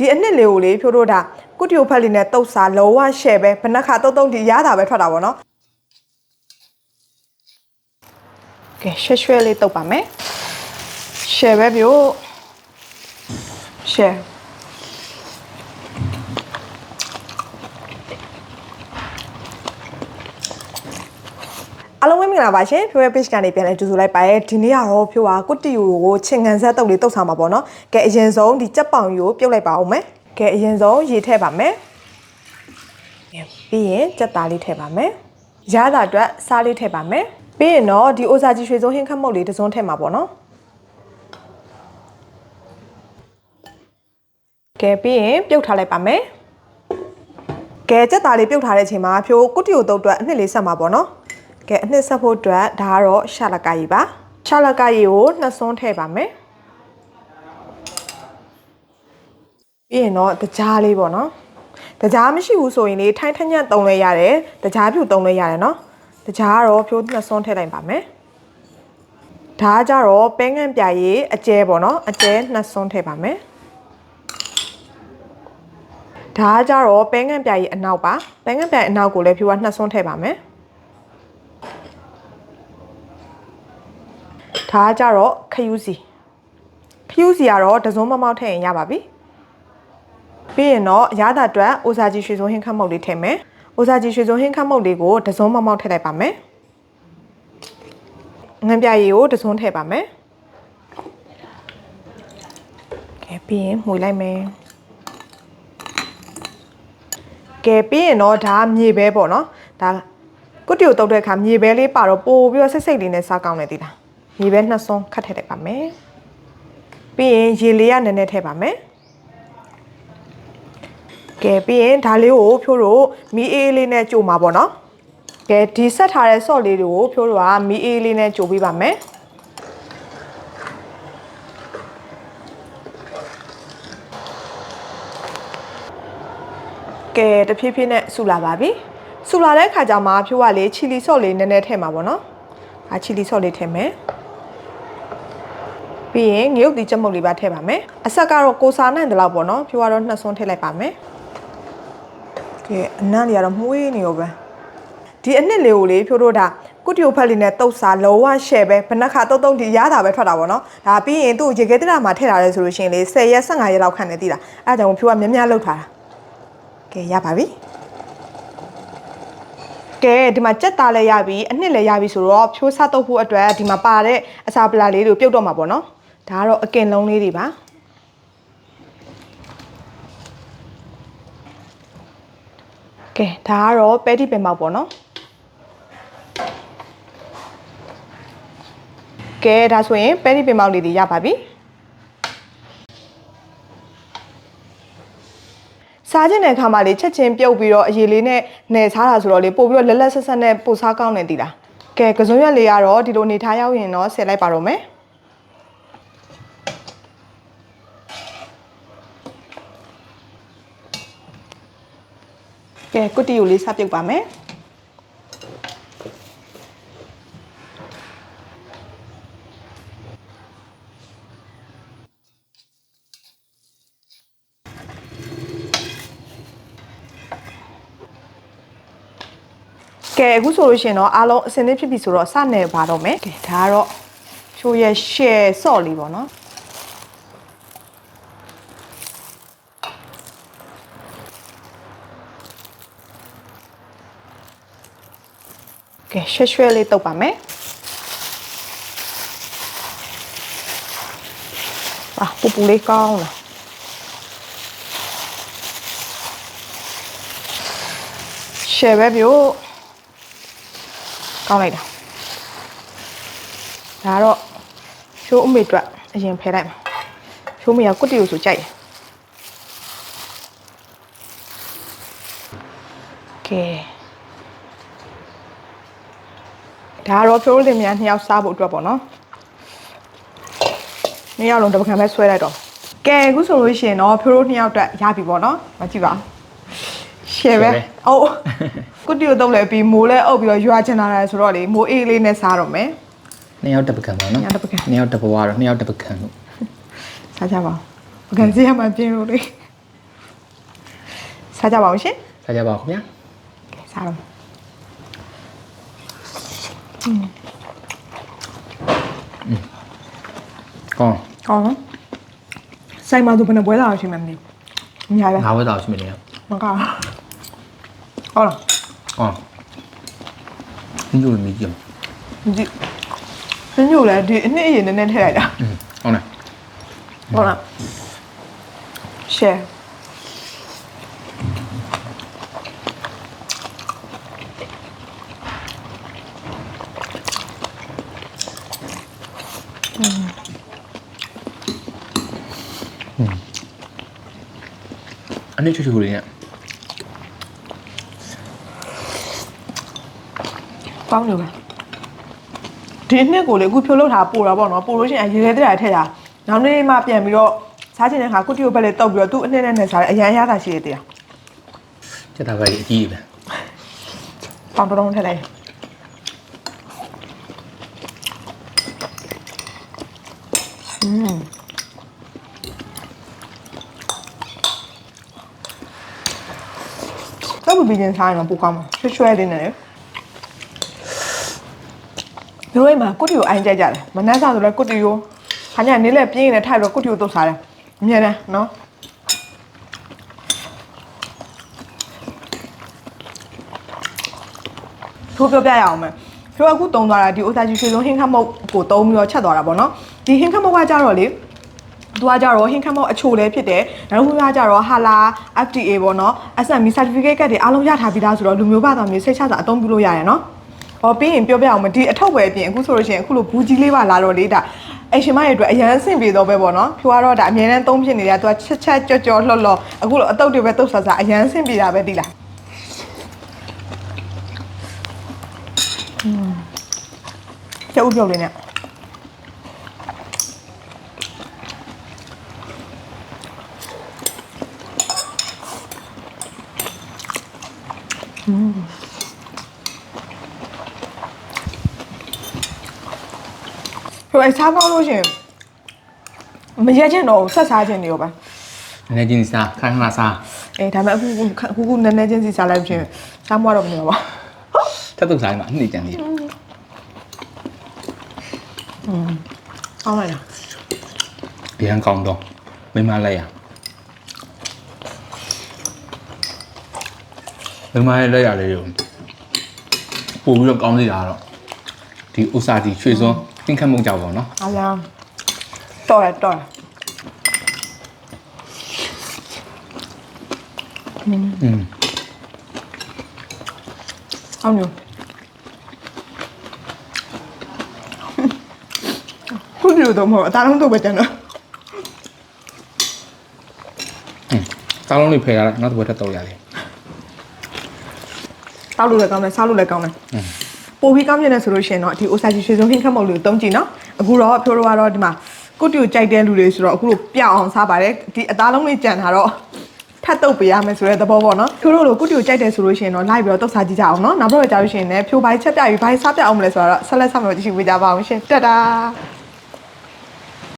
ဒီအနှစ်လေးကိုလေဖြိုးတို့ဒါကုတီယိုဖက်လေးနဲ့တုတ်စားလုံးဝရှယ်ပဲဘယ်နှခါတုတ်တုတ်ဒီရတာပဲထွက်တာပေါ့နော်ကဲရွှဲရွှဲလေးတုတ်ပါမယ်ရှယ်ပဲပြို့ရှယ် အားလုံးပဲမင်္ဂလာပါရှင်ဖြိုးရဲ့ page ကနေပြန်လဲကြိုဆိုလိုက်ပါရဲ့ဒီနေ့ကတော့ဖြိုးကကုတီယိုကိုချင်းငံဆက်တုပ်လေးတုတ်ဆောင်မှာပေါ့နော်ကဲအရင်ဆုံးဒီကြက်ပေါင်ကြီးကိုပြုတ်လိုက်ပါအောင်မယ်ကဲအရင်ဆုံးရေထည့်ပါမယ်ကဲပြီးရင်ကြက်သားလေးထည့်ပါမယ်ရတာအတွက်စားလေးထည့်ပါမယ်ပြီးရင်တော့ဒီအိုဇာကြီးရွှေစိုးဟင်းခတ်မုတ်လေးတစ်စုံထည့်မှာပေါ့နော်ကဲပြီးရင်ပြုတ်ထားလိုက်ပါမယ်ကဲကြက်သားလေးပြုတ်ထားတဲ့အချိန်မှာဖြိုးကုတီယိုတုတ်အတွက်အနှစ်လေးဆက်မှာပေါ့နော် ကဲအနှစ်ဆက်ဖို့အတွက်ဒါကတော့ရှာလကာကြီးပါရှာလကာကြီးကိုနှစ်စွန်းထည့်ပါမယ်ပြီးရင်တော့တကြားလေးပေါ့နော်တကြားမရှိဘူးဆိုရင်လေထိုင်းထညက်တုံးလဲရတယ်တကြားဖြူတုံးလဲရတယ်နော်တကြားကတော့ဖြိုးနှစ်စွန်းထည့်လိုက်ပါမယ်ဒါကကြတော့ပဲငန့်ပြရေးအကျဲပေါ့နော်အကျဲနှစ်စွန်းထည့်ပါမယ်ဒါကကြတော့ပဲငန့်ပြရေးအနောက်ပါပဲငန့်ပြရေးအနောက်ကိုလည်းဖြိုးကနှစ်စွန်းထည့်ပါမယ် ဒါကကြတော့ခယူးစီခယူးစီကတော့တစုံမမောက်ထည့်ရင်ရပါပြီပြီးရင်တော့ရတာအတွက်အိုစာကြီးရွှေစုံဟင်းခတ်မုတ်လေးထည့်မယ်အိုစာကြီးရွှေစုံဟင်းခတ်မုတ်လေးကိုတစုံမမောက်ထည့်လိုက်ပါမယ်ငန်းပြရည်ကိုတစုံထည့်ပါမယ်ကဲပြီးရင်မှုလိုက်မယ်ကဲပြီးရင်တော့ဒါမြေပဲပေါ့နော်ဒါကုတီကိုတုတ်တဲ့အခါမြေပဲလေးပါတော့ပို့ပြီးတော့စိတ်စိတ်လေးနဲ့စားကောင်းတယ်ဒီ လားမြေပဲနှစ်စွန်းခတ်ထည့်လိုက်ပါမယ်ပြီးရင်ရေလေးရနည်းနည်းထည့်ပါမယ်ကဲပြီးရင်ဒါလေးကိုဖြိုးတို့မီအေးလေးနဲ့ကြိုမှာပေါ့နော်ကဲဒီဆက်ထားတဲ့ sauce လေးတွေကိုဖြိုးတို့ကမီအေးလေးနဲ့ကြိုပေးပါမယ်ကဲတဖြည်းဖြည်းနဲ့ဆူလာပါပြီဆူလာတဲ့ခါကျမှဖြိုးကလေချီလီဆော့လေးနည်းနည်းထည့်မှာပေါ့နော်အာချီလီဆော့လေးထည့်မယ် ပြီးရင်ငရုတ်ဒီချက်မုတ်လေးပါထည့်ပါမယ်အဆက်ကတော့ကိုစာနိုင်တယ်လို့ပေါ့နော်ဖြိုးကတော့နှစ်စွန်းထည့်လိုက်ပါမယ်ကဲအနံ့လေးကတော့မှုေးနေရောပဲဒီအနှစ်လေးကိုလေဖြိုးတို့ဒါကုတီယိုဖက်လေးနဲ့တုတ်စားလုံးဝရှယ်ပဲဘယ်နှခါတုတ်တုတ်ဒီရတာပဲထွက်တာပေါ့နော်ဒါပြီးရင်သူ့ရေခဲတရမှာထည့်ထားရဲဆိုလို့ရှိရင်လေ10ရက်15ရက်လောက်ခန့်နေတည်တာအဲဒါကြောင့်ဖြိုးကများများလောက်ထားတာကဲရပါပြီကဲဒီမှာကြက်သားလည်းရပြီအနှစ်လည်းရပြီဆိုတော့ဖြိုးစားတော့ဖို့အတွက်ဒီမှာပါတဲ့အစာပလာလေးတွေကိုပြုတ်တော့မှာပေါ့နော် ဒါကတော့အကင်လုံးလေးတွေပါကဲဒါကတော့ပဲတိပင်ပေါက်ပေါ့နော်ကဲဒါဆိုရင်ပဲတိပင်ပေါက်လေးတွေရပါပြီစားခြင်းတဲ့အခါမှာလေချက်ချင်းပြုတ်ပြီးတော့အရေလေးနဲ့နယ်စားတာဆိုတော့လေပို့ပြီးတော့လက်လက်ဆက်ဆက်နဲ့ပို့စားကောင်းနေတည်လားကဲကစုံရွက်လေးကတော့ဒီလိုနေထားရောက်ရင်တော့ဆယ်လိုက်ပါတော့မယ် ကဲကုတီကိုလေးစပြုတ်ပါမယ်ကဲအခုဆိုလို့ရှိရင်တော့အားလုံးအစင်းလေးဖြစ်ပြီဆိုတော့စနေပါတော့မယ်ကဲဒါကတော့ချိုးရဲ့ share ဆော့လေးပေါ့နော် ကဲရွှဲရွှဲလေးတုပ်ပါမယ်အာပူပူလေးကောင်းလားရှယ်ပဲပြို့ကောင်းလိုက်တာဒါတော့ဖြိုးအမေအတွက်အရင်ဖယ်လိုက်မှာဖြိုးမေကကုတ်တီကိုဆိုကြိုက်တယ်ကဲ ဒါကတော့ဖြိုးလင်မြန်နှစ်ယောက်စားဖို့အတွက်ပေါ့နော်နှစ်ယောက်လုံးတစ်ပကံပဲဆွဲလိုက်တော့ကဲအခုဆိုလို့ရှိရင်တော့ဖြိုးတို့နှစ်ယောက်အတွက်ရပြီပေါ့နော်မကြည့်ပါရှယ်ပဲအိုးကုတီကိုတုံးလဲပြီးမိုးလဲအုပ်ပြီးတော့ရွာချင်လာတယ်ဆိုတော့လေမိုးအေးလေးနဲ့စားတော့မယ်နှစ်ယောက်တစ်ပကံပါနော်နှစ်ယောက်တစ်ပကံနှစ်ယောက်တစ်ဘဝတော့နှစ်ယောက်တစ်ပကံလို့စားကြပါဦးပကံစီရမှပြင်းလို့လေစားကြပါအောင်ရှင်စားကြပါဦးခင်ဗျာစားတော့ ကောင်းကောင်းနော်ဆိုင်မှာသူဘယ်နှပွဲလာအောင်ရှင်မမသိဘူးအများပဲငါဝဲတော့ရှိမနေရမကောင်းဟုတ်လားကောင်းဒီလိုမြည်ကြည့်ဒီစညိုလည်းဒီအနှစ်အရင်နည်းနည်းထည့်လိုက်တာอืมဟုတ်လားဟုတ်လား share အနည်းချူချူလေးနဲ့ကောင်းတယ်ပဲဒီနှစ်ကိုလေအခုဖြိုးလို့ထားပို့တာပေါ့နော်ပို့လို့ရှိရင်ရေခဲတဲ့တာထည့်တာနောက်နေ့မှပြန်ပြီးတော့စားချင်တဲ့ခါကုတီကိုပဲလေတုတ်ပြီးတော့သူ့အနှစ်နဲ့နဲ့စားတယ်အရန်ရတာရှိတယ်တရားစက်တာပဲအကြီးပဲပေါင်တော်တော်ထည့်လိုက်อืม တော့ဘီဘီချင်းစားရင်တော့ပိုကောင်းမှာရွှဲရွှဲလေးနဲ့လေသူတို့အိမ်မှာကုတီကိုအိုင်းကြိုက်ကြတယ်မနှက်စားဆိုလဲကုတီကိုခါညနေလဲပြင်းနေထိုက်ပြီးတော့ကုတီကိုတုတ်စားတယ်အမြဲတမ်းနော်ထိုးပြောပြရအောင်မယ်ဖြိုးအခုတုံသွားတာဒီအိုစာကြီးရွှေစုံဟင်းခတ်မုတ်ကိုတုံးပြီးတော့ချက်သွားတာပေါ့နော်ဒီဟင်းခတ်မုတ်ကကြတော့လေ သူကကြတော့ဟင်းခတ်မောက်အချိုလည်းဖြစ်တယ်။နောက်တစ်ခုကကြတော့ဟာလာ FDA ပေါ့နော်။ SME certificate ကတည်းအားလုံးရထားပြီးသားဆိုတော့လူမျိုးဘာသာမျိုးစိတ်ချစာအသုံးပြုလို့ရတယ်နော်။ဟောပြီးရင်ပြောပြအောင်မဒီအထောက်ပဲအပြင်အခုဆိုလို့ရှိရင်အခုလိုဘူးကြီးလေးပါလာတော့လေဒါအရှင်မရဲ့အတွက်အရန်အဆင်ပြေတော့ပဲပေါ့နော်။ဖြိုးကတော့ဒါအမြဲတမ်းသုံးဖြစ်နေတာသူကချက်ချက်ကြော့ကြော့လှော့လှော့အခုလိုအတုပ်တွေပဲတုပ်ဆာဆာအရန်အဆင်ပြေတာပဲတိလား။อืมကျုပ်ပြုတ်လေးနဲ့ ဟိုအစားကောင်းလို့ရှရင်မရက်ချင်တော့ဘူးဆက်စားချင်နေရောပဲနည်းနည်းချင်းစားခဏခဏစားအေးဒါပေမဲ့အခုအခုခုနည်းနည်းချင်းစီစားလိုက်လို့ရှရင်စားမွားတော့မနေပါတက်တော့စားမှာအနှစ်ကြံနေဘူးအောင်းလိုက်လားဒီဟန်ကောင်းတော့မိမလိုက်ရမိမရဲ့လက်ရလေးကိုပို့ပြီးတော့ကောင်းစီတာတော့ဒီဥစားဒီရွှေစွန်းသ င်္ခတ်မုံကြောက်ပါတော့နော် အားလားတော်ရတော်ရ อืม အောင်းညခုဒီလိုတော့မဟုတ်အသားလုံးတော့ပဲကျန်တော့ อืมစားလုံးလေးဖယ်ရတာနောက်တစ်ပွဲထပ်တော့ရတယ် တောက်လို့လည်းကောင်းတယ်စားလို့လည်းကောင်းတယ် อืม ပိုပြီးကောင်းမြင်တယ်ဆိုလို့ရှိရင်တော့ဒီ Osachi ရွှေစုံဟင်းခတ်မုတ်လေးကိုတုံးကြည့်နော်အခုတော့အဖြိုးတော့ကတော့ဒီမှာကုတ်တီကိုကြိုက်တဲ့လူတွေဆိုတော့အခုလိုပြအောင်စားပါတယ်ဒီအသားလုံးလေးကြံတာတော့ထပ်တုပ်ပေးရမယ်ဆိုတဲ့သဘောပေါ့နော်ဖြိုးတို့လိုကုတ်တီကိုကြိုက်တယ်ဆိုလို့ရှိရင်တော့လိုက်ပြီးတော့တုပ်စားကြည့်ကြအောင်နော်နောက်ဘက်တော့ကြာလို့ရှိရင်လည်းဖြိုးပိုင်းချက်ပြပြီးဘိုင်းစားပြအောင်မလဲဆိုတော့ဆက်လက်ဆက်မယ်ကြည့်ရှုပေးကြပါအောင်ရှင်တက်တာ